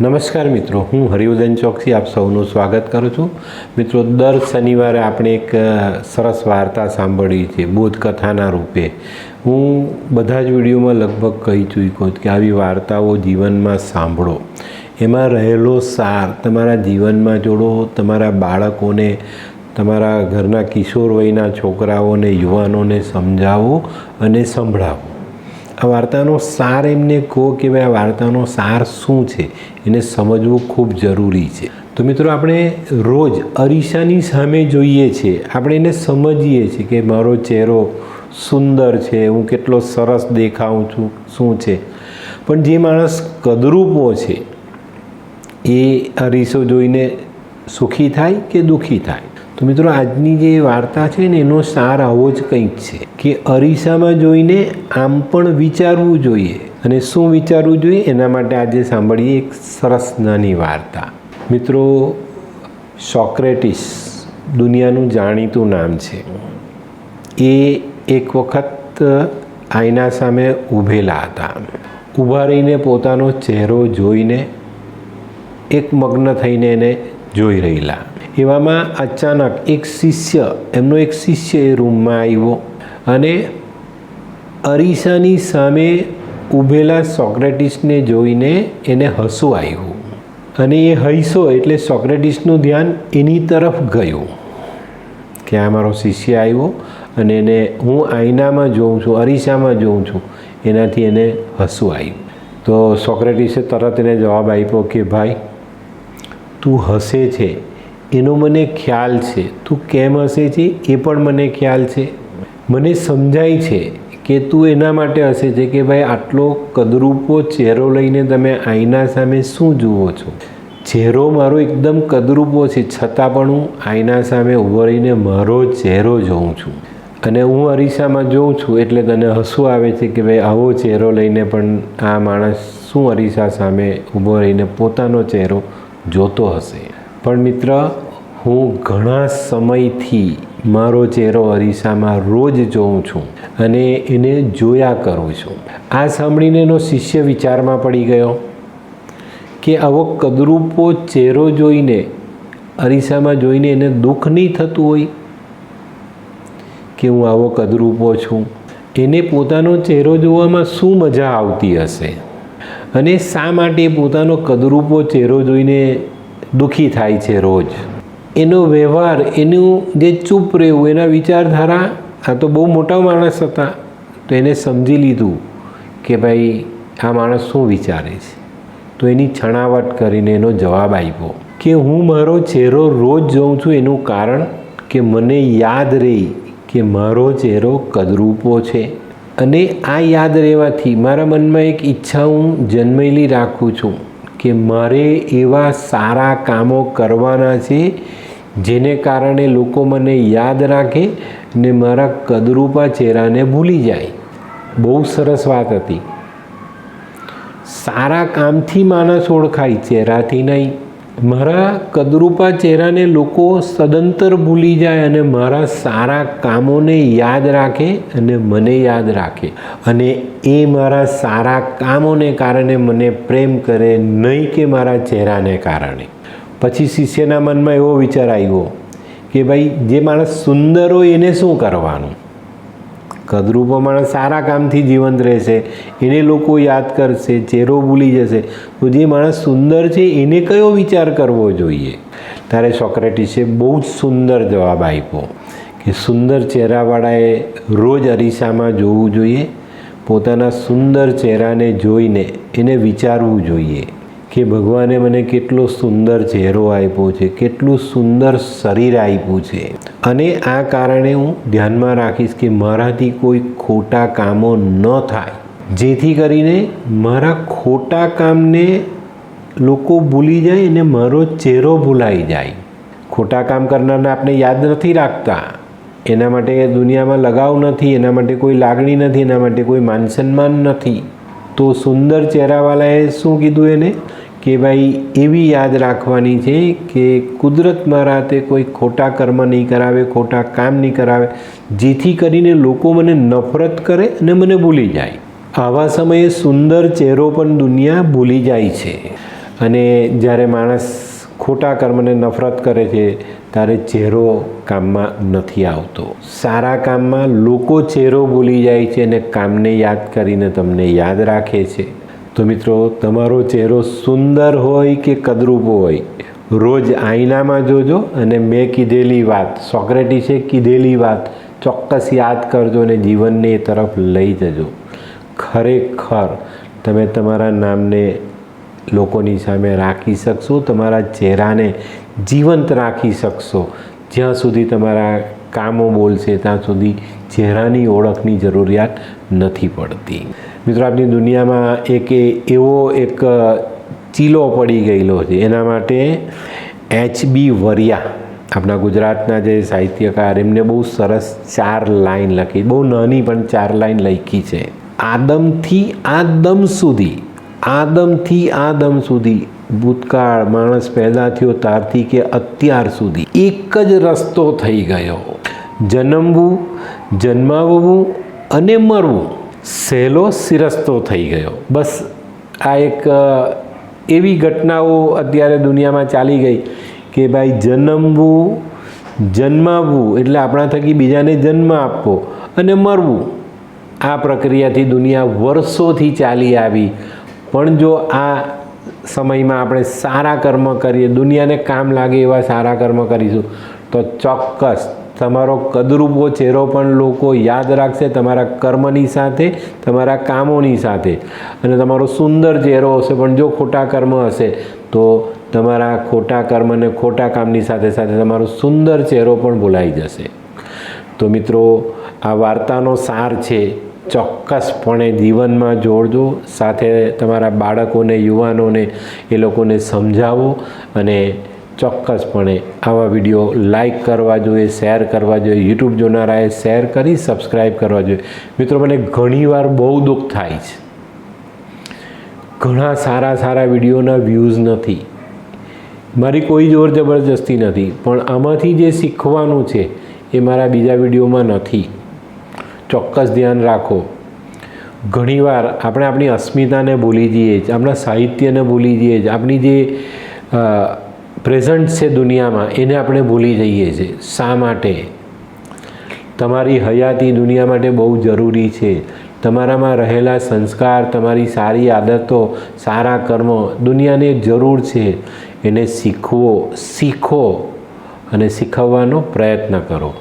નમસ્કાર મિત્રો, હું હરિવદન ચોકસી આપ સૌનું સ્વાગત કરું છું. મિત્રો, દર શનિવારે આપણે એક સરસ વાર્તા સાંભળીએ છીએ, બોધકથાના રૂપે. હું બધા જ વિડીયોમાં લગભગ કહી ચૂક્યો કે આવી વાર્તાઓ જીવનમાં સાંભળો. એમાં રહેલો સાર તમારા જીવનમાં જોડો, તમારા બાળકોને, તમારા ઘરના કિશોર વયના છોકરાઓને, યુવાનોને સમજાવો અને સંભળાવો. આ વાર્તાનો સાર એમને કહો કે ભાઈ આ વાર્તાનો સાર શું છે? એને સમજવું ખૂબ જરૂરી છે. તો મિત્રો આપણે રોજ અરીસાની સામે જોઈએ છીએ આપણે એને સમજીએ છીએ કે મારો ચહેરો સુંદર છે, હું કેટલો સરસ દેખાઉં છું, શું છે? પણ જે માણસ કદરૂપો છે, એ અરીસો જોઈને સુખી થાય કે દુઃખી થાય? તો મિત્રો, આજની જે વાર્તા છે ને, એનો સાર આવો જ કંઈક છે કે અરીસામાં જોઈને આમ પણ વિચારવું જોઈએ. અને શું વિચારવું જોઈએ? એના માટે આજે સાંભળીએ એક સરસ નાની વાર્તા. મિત્રો, સોક્રેટિસ દુનિયાનું જાણીતું નામ છે. એ એક વખત આઈના સામે ઊભેલા હતા. ઊભા રહીને પોતાનો ચહેરો જોઈને, એક મગ્ન થઈને એને જોઈ રહેલા. એવામાં અચાનક એક શિષ્ય, એમનો એક શિષ્ય એ રૂમમાં આવ્યો અને અરીસાની સામે ઊભેલા સોક્રેટિસને જોઈને એને હસવું આવ્યું. અને એ હૈસો એટલે સોક્રેટિસનું ધ્યાન એની તરફ ગયું. કે આ મારો શિષ્ય આવ્યો અને એને હું આઈનામાં જોઉં છું, અરીસામાં જોઉં છું, એનાથી એને હસવું આવ્યું. તો સોક્રેટિસે તરત એને જવાબ આપ્યો કે, ભાઈ, તું હસે છે એનો મને ખ્યાલ છે. તું કેમ હસે છે? એ પણ મને ખ્યાલ છે. મને સમજાય છે કે તું એના માટે હસે છે કે ભાઈ આટલો કદરૂપો ચહેરો લઈને તમે આઈના સામે શું જુઓ છો? ચહેરો મારો એકદમ કદરૂપો છે. છતાં પણ હું આઈના સામે ઊભો રહીને મારો ચહેરો જોઉં છું. અને હું અરીસામાં જોઉં છું એટલે તને હસવું આવે છે કે ભાઈ આવો ચહેરો લઈને પણ આ માણસ શું અરીસા સામે ઊભો રહીને પોતાનો ચહેરો જોતો હશે. પણ મિત્ર, હું ઘણા સમયથી મારો ચહેરો અરીસામાં રોજ જોઉં છું અને એને જોયા કરું છું. આ સાંભળીને એનો શિષ્ય વિચારમાં પડી ગયો કે આવો કદરૂપો ચહેરો જોઈને, અરીસામાં જોઈને એને દુઃખ નહીં થતું હોય? કે હું આવો કદરૂપો છું? એને પોતાનો ચહેરો જોવામાં શું મજા આવતી હશે? અને શા માટે પોતાનો કદરૂપો ચહેરો જોઈને દુઃખી થાય છે રોજ. એનો વ્યવહાર, એનું જે ચૂપ રહેવું, એના વિચારધારા, આ તો બહુ મોટા માણસ હતા, તો એને સમજી લીધું કે ભાઈ, આ માણસ શું વિચારે છે? તો એની છણાવટ કરીને એનો જવાબ આપ્યો કે હું મારો ચહેરો રોજ જોઉં છું. એનું કારણ કે મને યાદ રહી કે મારો ચહેરો કદરૂપો છે. અને આ યાદ રહેવાથી મારા મનમાં એક ઈચ્છા હું જન્મેલી રાખું છું. કે મારે એવા સારા કામો કરવાના છે, જેને કારણે લોકો મને યાદ રાખે ને મારા કદરૂપા ચહેરાને ભૂલી જાય. બહુ સરસ વાત હતી. સારા કામથી માણસ ઓળખાય, ચહેરાથી નહીં. મારા કદરૂપા ચહેરાને લોકો સદંતર ભૂલી જાય અને મારા સારા કામોને યાદ રાખે અને મને યાદ રાખે. અને એ મારા સારા કામોને કારણે મને પ્રેમ કરે, નહીં કે મારા ચહેરાને કારણે. પછી શિષ્યના મનમાં એવો વિચાર આવ્યો કે ભાઈ, જે માણસ સુંદર હોય એને શું કરવાનું? કદરૂપો માણસ સારા કામથી જીવંત રહેશે, એને લોકો યાદ કરશે, ચહેરો ભૂલી જશે. તો જે માણસ સુંદર છે, એને કયો વિચાર કરવો જોઈએ? ત્યારે સોક્રેટિસે બહુ જ સુંદર જવાબ આપ્યો કે સુંદર ચહેરાવાળાએ રોજ અરીસામાં જોવું જોઈએ, પોતાના સુંદર ચહેરાને જોઈને એને વિચારવું જોઈએ કે ભગવાને મને કેટલો સુંદર ચહેરો આપ્યો છે, કેટલું સુંદર શરીર આપ્યું છે. અને આ કારણે હું ધ્યાનમાં રાખીશ કે મારાથી કોઈ ખોટા કામો ન થાય. જેથી કરીને મારા ખોટા કામને લોકો ભૂલી જાય અને મારો ચહેરો ભૂલાઈ જાય. ખોટા કામ કરનારને આપણે યાદ નથી રાખતા. એના માટે દુનિયામાં લગાવ નથી, એના માટે કોઈ લાગણી નથી, એના માટે કોઈ માન સન્માન નથી. તો સુંદર ચહેરાવાળાએ શું કીધું એને? કે ભાઈ, એવી યાદ રાખવાની છે કે કુદરત મારા તે કોઈ ખોટા કર્મ નહીં કરાવે, ખોટા કામ નહીં કરાવે, જેથી કરીને લોકો મને નફરત કરે અને મને ભૂલી જાય. આવા સમયે સુંદર ચહેરો પણ દુનિયા ભૂલી જાય છે. અને જ્યારે માણસ ખોટા કર્મને નફરત કરે છે, ત્યારે ચહેરો કામમાં નથી આવતો. સારા કામમાં લોકો ચહેરો ભૂલી જાય છે અને કામને યાદ કરીને તમને યાદ રાખે છે. તો મિત્રો, તમારો ચહેરો સુંદર હોય કે કદરૂપો હોય, રોજ આઈનામાં જોજો અને મેં કીધેલી વાત, સોક્રેટિસે કીધેલી વાત ચોક્કસ યાદ કરજો અને જીવનને એ તરફ લઈ જજો. ખરેખર, તમે તમારા નામને લોકોની સામે રાખી શકશો, તમારા ચહેરાને જીવંત રાખી શકશો. જ્યાં સુધી તમારા કામો બોલશે, ત્યાં સુધી ચહેરાની ઓળખની જરૂરિયાત નથી પડતી. મિત્રો, આપની દુનિયામાં એક એવો એક ચીલો પડી ગયેલો છે. એના માટે એચ બી વરિયા, આપણા ગુજરાતના જે સાહિત્યકાર, એમને બહુ સરસ ચાર લાઈન લખી, બહુ નાની પણ ચાર લાઈન લખી છે. આદમથી આદમ સુધી, આદમથી આદમ સુધી ભૂતકાળ, માણસ પેદા થયો ત્યારથી કે અત્યાર સુધી, એક જ રસ્તો થઈ ગયો. જન્મવું, જન્માવવું અને મરવું સહેલો સિરસ્તો થઈ ગયો. બસ આ એક એવી ઘટનાઓ અત્યારે દુનિયામાં ચાલી ગઈ કે ભાઈ જન્મવું, જન્માવવું એટલે આપણા થકી બીજાને જન્મ આપવો અને મરવું આ પ્રક્રિયાથી દુનિયા વર્ષોથી ચાલી આવી. પણ જો આ સમયમાં આપણે સારા કર્મ કરીએ, દુનિયાને કામ લાગે એવા સારા કર્મ કરીશું, તો ચોક્કસ તમારો કદરૂપો ચહેરો પણ લોકો યાદ રાખશે તમારા કર્મની સાથે, તમારા કામોની સાથે. અને તમારો સુંદર ચહેરો હશે, પણ જો ખોટા કર્મ હશે, તો તમારા ખોટા કર્મ અને ખોટા કામની સાથે સાથે તમારો સુંદર ચહેરો પણ ભૂલાઈ જશે. તો મિત્રો, આ વાર્તાનો સાર છે, ચોક્કસપણે જીવનમાં જોડજો, સાથે તમારા બાળકોને, યુવાનોને એ લોકોને સમજાવો અને ચોક્કસપણે આવા વીડિયો લાઈક કરવા જોઈએ શેર કરવા જોઈએ યુટ્યુબ જોનારાએ શેર કરી સબસ્ક્રાઈબ કરવા જોઈએ. મિત્રો, મને ઘણીવાર બહુ દુઃખ થાય છે. ઘણા સારા સારા વિડીયોના વ્યૂઝ નથી. મારી કોઈ જોર જબરજસ્તી નથી, પણ આમાંથી જે શીખવાનું છે એ મારા બીજા વિડીયોમાં નથી. ચોક્કસ ધ્યાન રાખો. ઘણીવાર આપણે આપણી અસ્મિતાને ભૂલી જઈએ છીએ આપણા સાહિત્યને ભૂલી જઈએ છીએ આપણી જે પ્રેઝન્ટ છે દુનિયામાં, એને આપણે ભૂલી જઈએ છીએ. શા માટે? તમારી હયાતી દુનિયા માટે બહુ જરૂરી છે. તમારામાં રહેલા સંસ્કાર, તમારી સારી આદતો, સારા કર્મો દુનિયાને જરૂર છે. એને શીખવો, શીખો અને શીખવવાનો પ્રયત્ન કરો.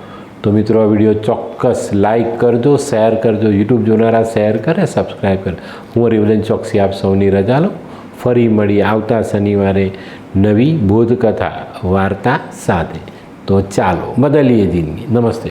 તો મિત્રો, આ વીડિયો ચોક્કસ લાઈક કરજો, શેર કરજો, યુટ્યુબ જોનારા શેર કરે સબસ્ક્રાઈબ કરે. હું રિવલન ચોકસી, આપ સૌની રજા લો. ફરી મળી આવતા શનિવારે નવી બોધકથા વાર્તા સાથે. તો ચાલો બદલીએ જિંદગી. નમસ્તે.